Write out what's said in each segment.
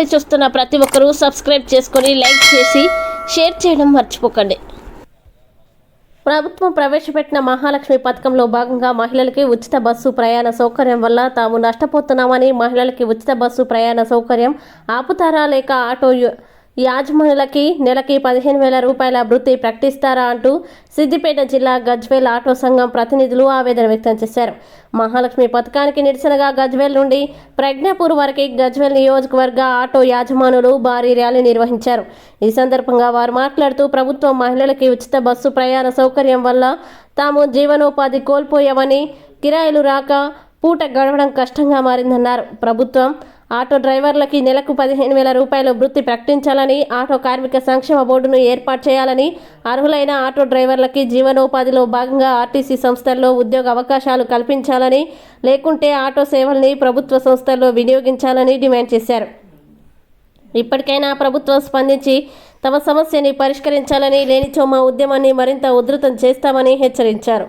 ఛానల్ని చూస్తున్న ప్రతి ఒక్కరూ సబ్స్క్రైబ్ చేసుకొని లైక్ చేసి షేర్ చేయడం మర్చిపోకండి. ప్రభుత్వం ప్రవేశపెట్టిన మహాలక్ష్మి పథకంలో భాగంగా మహిళలకి ఉచిత బస్సు ప్రయాణ సౌకర్యం వల్ల తాము నష్టపోతున్నామని మహిళలకి ఉచిత బస్సు ప్రయాణ సౌకర్యం ఆపుతారా లేక ఆటో యాజమానులకి నెలకి పదిహేను వేల రూపాయల వృత్తి ప్రకటిస్తారా అంటూ సిద్దిపేట జిల్లా గజ్వేల్ ఆటో సంఘం ప్రతినిధులు ఆవేదన వ్యక్తం చేశారు. మహాలక్ష్మి పథకానికి నిరసనగా గజ్వేల్ నుండి ప్రజ్ఞాపూర్ వరకు గజ్వేల్ నియోజకవర్గ ఆటో యాజమానులు భారీ ర్యాలీ నిర్వహించారు. ఈ సందర్భంగా వారు మాట్లాడుతూ ప్రభుత్వం మహిళలకి ఉచిత బస్సు ప్రయాణ సౌకర్యం వల్ల తాము జీవనోపాధి కోల్పోయామని కిరాయిలు రాక పూట గడవడం కష్టంగా మారిందన్నారు. ప్రభుత్వం ఆటో డ్రైవర్లకి నెలకు పదిహేను వేల రూపాయల వృత్తి ప్రకటించాలని ఆటో కార్మిక సంక్షేమ బోర్డును ఏర్పాటు చేయాలని అర్హులైన ఆటో డ్రైవర్లకి జీవనోపాధిలో భాగంగా ఆర్టీసీ సంస్థల్లో ఉద్యోగ అవకాశాలు కల్పించాలని లేకుంటే ఆటో సేవల్ని ప్రభుత్వ సంస్థల్లో వినియోగించాలని డిమాండ్ చేశారు. ఇప్పటికైనా ప్రభుత్వం స్పందించి తమ సమస్యని పరిష్కరించాలని లేనిచో మా ఉద్యమాన్ని మరింత ఉధృతం చేస్తామని హెచ్చరించారు.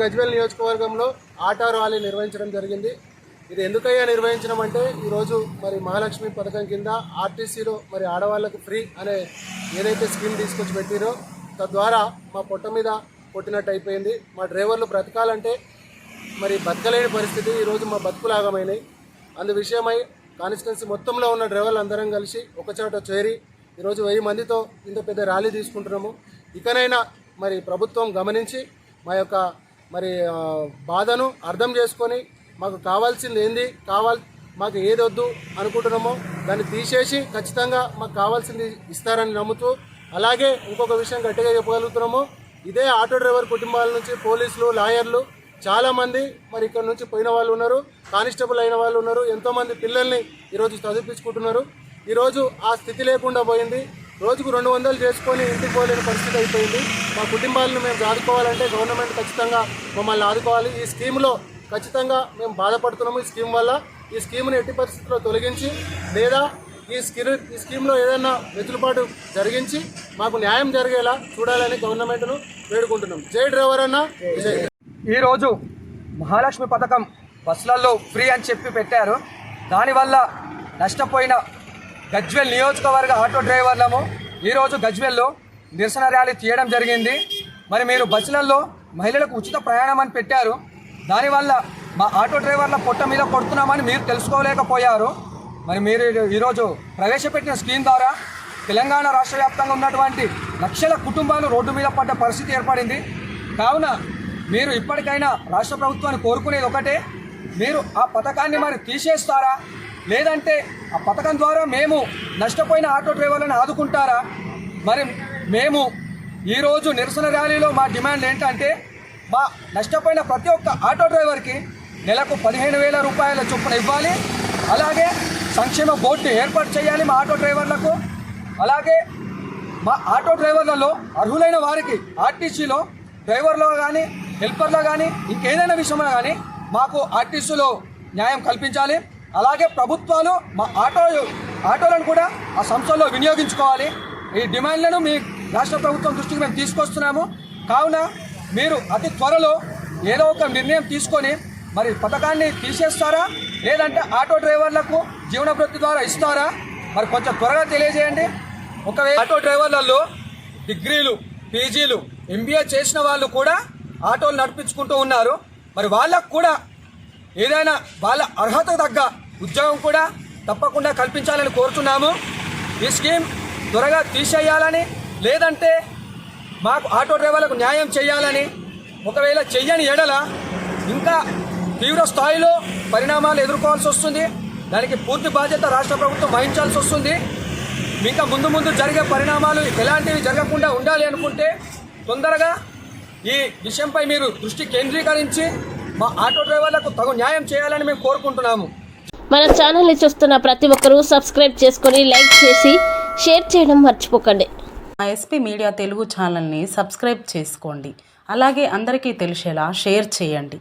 గజ్వేల్ నియోజకవర్గంలో ఆటో ర్యాలీ నిర్వహించడం జరిగింది. ఇది ఎందుకయ్యా నిర్వహించడం అంటే ఈరోజు మరి మహాలక్ష్మి పథకం కింద ఆర్టీసీలో మరి ఆడవాళ్ళకు ఫ్రీ అనే ఏదైతే స్కీమ్ తీసుకొచ్చి పెట్టిరో తద్వారా మా పొట్ట మీద కొట్టినట్టు అయిపోయింది. మా డ్రైవర్లు బ్రతకాలంటే మరి బతకలేని పరిస్థితి ఈరోజు మా బతుకులాగమైనాయి. అందు విషయమై కాన్స్టిట్యున్సీ మొత్తంలో ఉన్న డ్రైవర్లు అందరం కలిసి ఒకచోట చేరి ఈరోజు వెయ్యి మందితో ఇంత పెద్ద ర్యాలీ తీసుకుంటున్నాము. ఇకనైనా మరి ప్రభుత్వం గమనించి మా యొక్క మరి బాధను అర్థం చేసుకొని మాకు కావాల్సింది ఏంది కావాలి మాకు ఏది వద్దు అనుకుంటున్నామో దాన్ని తీసేసి ఖచ్చితంగా మాకు కావాల్సింది ఇస్తారని నమ్ముతూ అలాగే ఇంకొక విషయం గట్టిగా చెప్పగలుగుతున్నాము. ఇదే ఆటో డ్రైవర్ కుటుంబాల నుంచి పోలీసులు లాయర్లు చాలామంది మరి ఇక్కడ నుంచి పోయిన వాళ్ళు ఉన్నారు కానిస్టేబుల్ అయిన వాళ్ళు ఉన్నారు ఎంతోమంది పిల్లల్ని ఈరోజు చదివించుకుంటున్నారు. ఈరోజు ఆ స్థితి లేకుండా పోయింది. రోజుకు రెండు వందలు చేసుకొని ఇంటికి పోలేని పరిస్థితి అయిపోయింది. మా కుటుంబాలను మేము ఆదుకోవాలంటే గవర్నమెంట్ ఖచ్చితంగా మమ్మల్ని ఆదుకోవాలి. ఈ స్కీమ్లో ఖచ్చితంగా మేము బాధపడుతున్నాము ఈ స్కీమ్ వల్ల. ఈ స్కీమ్ని ఎట్టి పరిస్థితుల్లో తొలగించి లేదా ఈ స్కీమ్ ఈ స్కీమ్లో ఏదైనా వెసులుబాటు జరిగించి మాకు న్యాయం జరిగేలా చూడాలని గవర్నమెంట్ను వేడుకుంటున్నాం. జై డ్రైవర్ అన్న. విజయ్ ఈరోజు మహాలక్ష్మి పథకం బస్సులలో ఫ్రీ అని చెప్పి పెట్టారు. దానివల్ల నష్టపోయిన గజ్వెల్ నియోజకవర్గ ఆటో డ్రైవర్లము ఈరోజు గజ్వెల్లో నిరసన ర్యాలీ తీయడం జరిగింది. మరి మీరు బస్సులలో మహిళలకు ఉచిత ప్రయాణం అని పెట్టారు. దానివల్ల మా ఆటో డ్రైవర్ల పొట్ట మీద కొడుతున్నామని మీరు తెలుసుకోలేకపోయారు. మరి మీరు ఈరోజు ప్రవేశపెట్టిన స్కీమ్ ద్వారా తెలంగాణ రాష్ట్ర వ్యాప్తంగా ఉన్నటువంటి లక్షల కుటుంబాలు రోడ్డు మీద పడ్డ పరిస్థితి ఏర్పడింది. కావున మీరు ఇప్పటికైనా రాష్ట్ర ప్రభుత్వాన్ని కోరుకునేది ఒకటే. మీరు ఆ పథకాన్ని మరి తీసేస్తారా? లేదంటే ఆ పథకం ద్వారా మేము నష్టపోయిన ఆటో డ్రైవర్లను ఆదుకుంటారా? మరి మేము ఈరోజు నిరసన ర్యాలీలో మా డిమాండ్ ఏంటంటే మా నష్టపోయిన ప్రతి ఒక్క ఆటో డ్రైవర్కి నెలకు పదిహేను వేల రూపాయల చొప్పున ఇవ్వాలి. అలాగే సంక్షేమ బోర్డు ఏర్పాటు చేయాలి మా ఆటో డ్రైవర్లకు. అలాగే మా ఆటో డ్రైవర్లలో అర్హులైన వారికి ఆర్టీసీలో డ్రైవర్లో కానీ హెల్పర్లో కానీ ఇంకేదైనా విషయంలో కానీ మాకు ఆర్టీసీలో న్యాయం కల్పించాలి. అలాగే ప్రభుత్వాలు మా ఆటో ఆటోలను కూడా ఆ సంస్థల్లో వినియోగించుకోవాలి. ఈ డిమాండ్లను మీ రాష్ట్ర ప్రభుత్వం దృష్టికి మేము తీసుకొస్తున్నాము. కావున మీరు అతి త్వరలో ఏదో ఒక నిర్ణయం తీసుకొని మరి పథకాన్ని తీసేస్తారా? లేదంటే ఆటో డ్రైవర్లకు జీవన ద్వారా ఇస్తారా? మరి కొంచెం త్వరగా తెలియజేయండి. ఒకవేళ ఆటో డ్రైవర్లలో డిగ్రీలు పీజీలు ఎంబీఏ చేసిన వాళ్ళు కూడా ఆటోలు నడిపించుకుంటూ ఉన్నారు. మరి వాళ్ళకు కూడా ఏదైనా వాళ్ళ అర్హత తగ్గ ఉద్యోగం కూడా తప్పకుండా కల్పించాలని కోరుతున్నాము. ఈ స్కీమ్ త్వరగా తీసేయాలని లేదంటే మాకు ఆటో డ్రైవర్లకు న్యాయం చేయాలని ఒకవేళ చెయ్యని ఎడల ఇంకా తీవ్ర స్థాయిలో పరిణామాలు ఎదుర్కోవాల్సి వస్తుంది. దానికి పూర్తి బాధ్యత రాష్ట్ర ప్రభుత్వం వహించాల్సి వస్తుంది. ఇంకా ముందు ముందు జరిగే పరిణామాలు ఎలాంటివి జరగకుండా ఉండాలి అనుకుంటే తొందరగా ఈ విషయంపై మీరు దృష్టి కేంద్రీకరించి మా ఆటో డ్రైవర్లకు తగు న్యాయం చేయాలని మేము కోరుకుంటున్నాము. మన ఛానల్ని చూస్తున్న ప్రతి ఒక్కరూ సబ్స్క్రైబ్ చేసుకొని లైక్ చేసి షేర్ చేయడం మర్చిపోకండి. మా ఎస్పీ మీడియా తెలుగు ఛానల్ని సబ్స్క్రైబ్ చేసుకోండి. అలాగే అందరికీ తెలిసేలా షేర్ చేయండి.